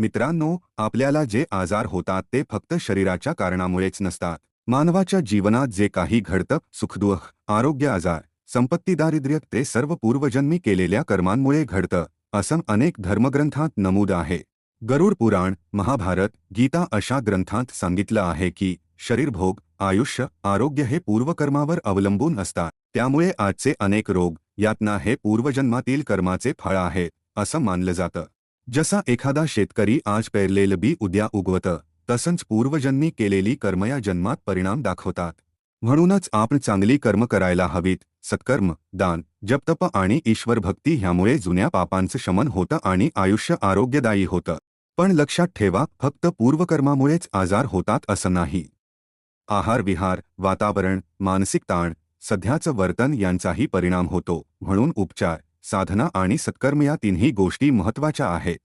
मित्रांनो आपल्याला जे आजार होतात ते फक्त शरीराच्या कारणामुळेच नसतात. मानवाच्या जीवनात जे काही घडतं सुखदुःख आरोग्य आजार संपत्ती दारिद्र्य ते सर्व पूर्वजन्मी केलेल्या कर्मांमुळे घडतं असं अनेक धर्मग्रंथांत नमूद आहे. गरुड पुराण महाभारत गीता अशा ग्रंथांत सांगितलं आहे की शरीरभोग आयुष्य आरोग्य हे पूर्वकर्मावर अवलंबून असतात. त्यामुळे आजचे अनेक रोग यातना हे पूर्वजन्मातील कर्माचे फळ आहेत असं मानलं जातं. जसा एखादा शेतकरी आज पेरलेलं बी उद्या उगवतं तसंच पूर्वजन्मी केलेली कर्म या जन्मात परिणाम दाखवतात. म्हणूनच आपण चांगली कर्म करायला हवीत सत्कर्म दान जपतप आणि ईश्वर भक्ती ह्यामुळे जुन्या पापांचं शमन होतं आणि आयुष्य आरोग्यदायी होतं. पण लक्षात ठेवा फक्त पूर्वकर्मामुळेच आजार होतात असं नाही. आहार विहार वातावरण मानसिक ताण सध्याचं वर्तन यांचाही परिणाम होतो म्हणून उपचार साधना आणि सत्कर्म या तिन्ही गोष्टी महत्त्वाच्या आहेत.